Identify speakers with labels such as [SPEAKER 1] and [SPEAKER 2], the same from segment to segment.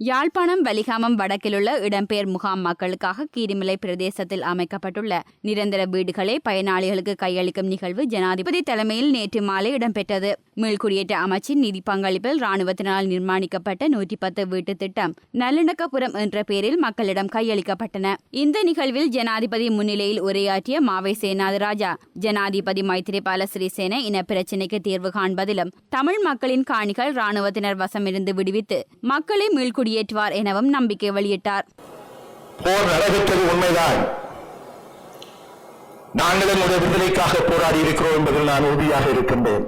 [SPEAKER 1] யாழ்ப்பாணம் வலிகாமம் வடக்கிலுள்ள இடம்பெயர் முகாம் மக்களுக்காக கீரிமலை பிரதேசத்தில் அமைக்கப்பட்டுள்ள நிரந்தர வீடுகளை பயனாளிகளுக்கு கையளிக்கும் நிகழ்வு ஜனாதிபதி தலைமையில் நேற்று மாலை இடம்பெற்றது. மீள்குடியேற்ற அமைச்சின் நிதி பங்களிப்பில் ராணுவத்தினால் நிர்மாணிக்கப்பட்ட நூற்றி பத்து வீட்டு திட்டம் நல்லிணக்கபுரம் என்ற பெயரில் மக்களிடம் கையளிக்கப்பட்டன. இந்த நிகழ்வில் ஜனாதிபதி முன்னிலையில் உரையாற்றிய மாவை சேனாதிராஜா ஜனாதிபதி மைத்திரிபால சிறிசேன இன பிரச்சினைக்கு தீர்வு காண்பதிலும் தமிழ் மக்களின் காணிகள் ராணுவத்தினர் வசமிருந்து விடுவித்து மக்களை குடியேற்றுவார் எனவும் நம்பிக்கை வெளியிட்டார்.
[SPEAKER 2] போர் நடைபெற்றது உண்மைதான். நாங்கள் என்னுடைய விடுதலைக்காக போராடி இருக்கிறோம் என்பதில் நான் உறுதியாக இருக்கின்றேன்.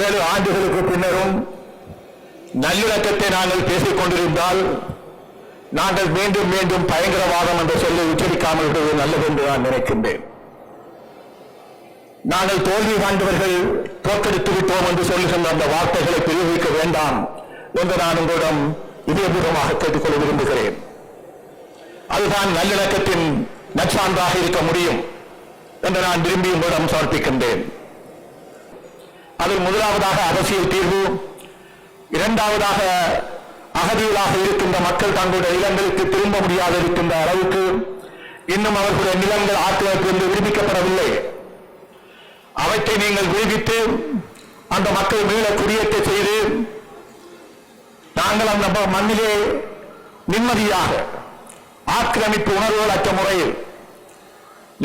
[SPEAKER 2] ஏழு ஆண்டுகளுக்கு பின்னரும் நல்லிணக்கத்தை நாங்கள் பேசிக் கொண்டிருந்தால் நாங்கள் மீண்டும் மீண்டும் பயங்கரவாதம் என்ற சொல்லை உச்சரிக்காமல் விடுவது நல்லது என்று நான் நினைக்கின்றேன். நாங்கள் தோல்வி காண்டவர்கள் தோற்கடித்து விட்டோம் என்று சொல்லுகின்ற அந்த வார்த்தைகளை பிரயோகிக்க வேண்டாம். என்று நான் உங்களிடம் இதயபூர்வமாக கேட்டுக்கொள்ள விரும்புகிறேன். அதுதான் நல்லிணக்கத்தின் நற்சான்றாக இருக்க முடியும் என்று நான் விரும்பி உங்களிடம் சமர்ப்பிக்கின்றேன். அதில் முதலாவதாக அரசியல் தீர்வு இரண்டாவதாக அகதிகளாக இருக்கின்ற மக்கள் தங்களுடைய இல்லங்களுக்கு திரும்ப முடியாது இருக்கின்ற அளவுக்கு இன்னும் அவர்களுடைய நிலங்கள் ஆக்கிரமிப்பிலிருந்து விடுவிக்கப்படவில்லை. அவற்றை நீங்கள் விடுவித்து அந்த மக்கள் மீள குடியேற்ற செய்து நாங்கள் அந்த மண்ணிலே நிம்மதியாக ஆக்கிரமிப்பு உணர்வுகள் அற்ற முறையில்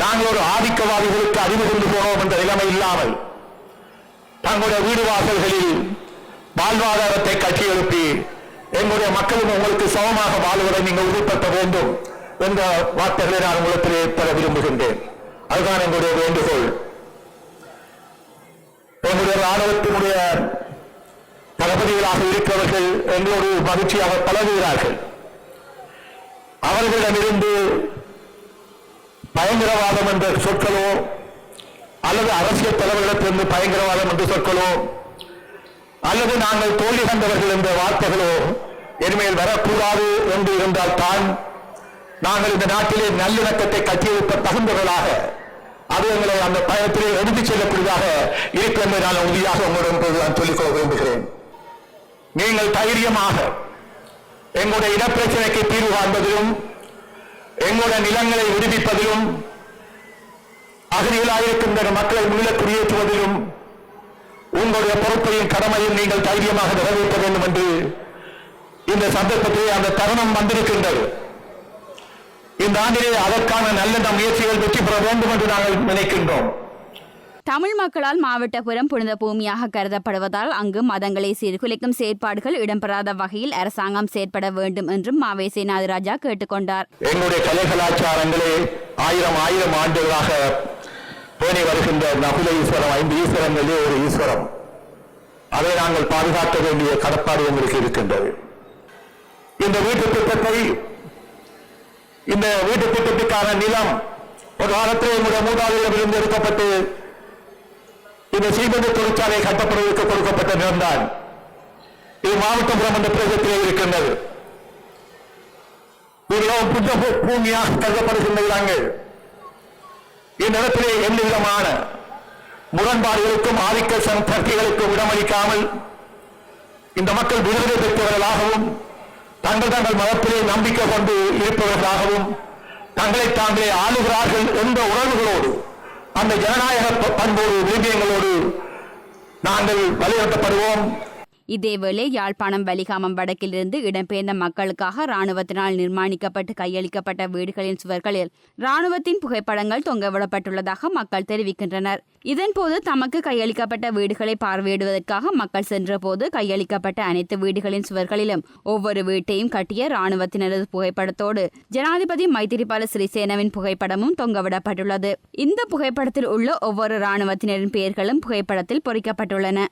[SPEAKER 2] நாங்கள் ஒரு ஆதிக்கவாதிகளுக்கு அறிவு கொண்டு போனோம் என்ற நிலைமை இல்லாமல் தங்களுடைய வீடு வாசல்களில் வாழ்வாதாரத்தை கட்டி எழுப்பி எங்களுடைய மக்களும் உங்களுக்கு சமமாக வாழ்வதை நீங்கள் உறுதிப்படுத்த வேண்டும் என்ற வார்த்தைகளை நான் உங்களிடத்திலே பெற விரும்புகின்றேன். அதுதான் எங்களுடைய வேண்டுகோள். எங்களுடைய ராணுவத்தினுடைய தளபதிகளாக இருக்கிறவர்கள் எங்களோடு மகிழ்ச்சியாக பழகுகிறார்கள். அவர்களிடமிருந்து பயங்கரவாதம் என்ற சொற்களோ அல்லது அரசியல் தலைவர்களிடத்திலிருந்து பயங்கரவாதம் என்ற சொற்களோ அல்லது நாங்கள் தோல்வி கண்டவர்கள் என்ற வார்த்தைகளோ இனிமேல் வரக்கூடாது என்று இருந்தால் தான் நாங்கள் இந்த நாட்டிலே நல்லிணக்கத்தை கட்டியெழுப்ப தகுந்தவர்களாக அது எங்களை அந்த பயணத்திலே எடுத்துச் செல்லக்கூடியதாக இருக்கும் என்று நான் உறுதியாக உங்களிடம் நான் சொல்லிக்கொள்ள விரும்புகிறேன். நீங்கள் தைரியமாக எங்களுடைய இடப்பிரச்சனைக்கு தீர்வு காண்பதிலும் எங்களுடைய நிலங்களை விடுவிப்பதிலும் அகதிகளாயிருக்கின்ற மக்களை மீள குடியேற்றுவதிலும் உங்களுடைய பொறுப்பையும் கடமையும் நீங்கள் தைரியமாக நிறைவேற்ற வேண்டும் என்று இந்த சந்தர்ப்பத்திலே அந்த தருணம் வந்திருக்கின்றது. இந்த ஆண்டிலே அதற்கான நல்ல முயற்சிகள் வெற்றி பெற வேண்டும் என்று நாங்கள் நினைக்கின்றோம்.
[SPEAKER 1] தமிழ் மக்களால் மாவட்டபுரம் புனித பூமியாக கருதப்படுவதால் அங்கு மதங்களை சீர்குலைக்கும் செயற்பாடுகள் இடம்பெறாத வகையில் அரசாங்கம் செயற்பட வேண்டும் என்றும் மாவே நாகராஜா கேட்டுக்கொண்டார்.
[SPEAKER 2] எங்களுடைய கலை கலாச்சாரங்களே ஆயிரம் ஆயிரம் ஆண்டுகளாக பேணி வருகின்ற நகுல ஈஸ்வரம் ஐந்து ஈஸ்வரங்களே ஒரு ஈஸ்வரம். அதை நாங்கள் பாதுகாக்க வேண்டிய கடப்பாடு எங்களுக்கு இருக்கின்றது. இந்த வீட்டு திட்டத்தை இந்த வீட்டு திட்டத்துக்கான நிலம் ஒரு காலத்தில் எங்களுடைய மூதாதையிடமிருந்து எடுக்கப்பட்டு இந்த சீமெண்ட் தொழிற்சாலை கட்டப்படுவதற்கு கொடுக்கப்பட்ட நிலம்தான் இது மாவட்டபுரம் என்ற பிரதேசத்திலே இருக்கின்றது. மிகவும் புத்த பூமியாக கருதப்படுகின்ற இடங்கள் இந்நிலத்திலே எந்த விதமான முரண்பாடுகளுக்கும் ஆதிக்க சக்திகளுக்கும் இடமளிக்காமல் இந்த மக்கள் விடுதலை பெற்றவர்களாகவும் தங்கள் தங்கள் மதத்திலே நம்பிக்கை கொண்டு இருப்பவர்களாகவும் தங்களை தாங்களே ஆளுகிறார்கள் என்ற உணர்வுகளோடு அந்த ஜனநாயக ப- பண்போடு விரும்பியங்களோடு நாங்கள் வலியுறுத்தப்படுவோம்.
[SPEAKER 1] இதேவேளை யாழ்ப்பாணம் வலிகாமம் வடக்கிலிருந்து இடம்பெயர்ந்த மக்களுக்காக ராணுவத்தினால் நிர்மாணிக்கப்பட்டு கையளிக்கப்பட்ட வீடுகளின் சுவர்களில் ராணுவத்தின் புகைப்படங்கள் தொங்கவிடப்பட்டுள்ளதாக மக்கள் தெரிவிக்கின்றனர். இதன்போது தமக்கு கையளிக்கப்பட்ட வீடுகளை பார்வையிடுவதற்காக மக்கள் சென்றபோது கையளிக்கப்பட்ட அனைத்து வீடுகளின் சுவர்களிலும் ஒவ்வொரு வீட்டையும் கட்டிய ராணுவத்தினரது புகைப்படத்தோடு ஜனாதிபதி மைத்திரிபால சிறிசேனவின் புகைப்படமும் தொங்கவிடப்பட்டுள்ளது. இந்த புகைப்படத்தில் உள்ள ஒவ்வொரு ராணுவத்தினரின் பெயர்களும் புகைப்படத்தில் பொறிக்கப்பட்டுள்ளன.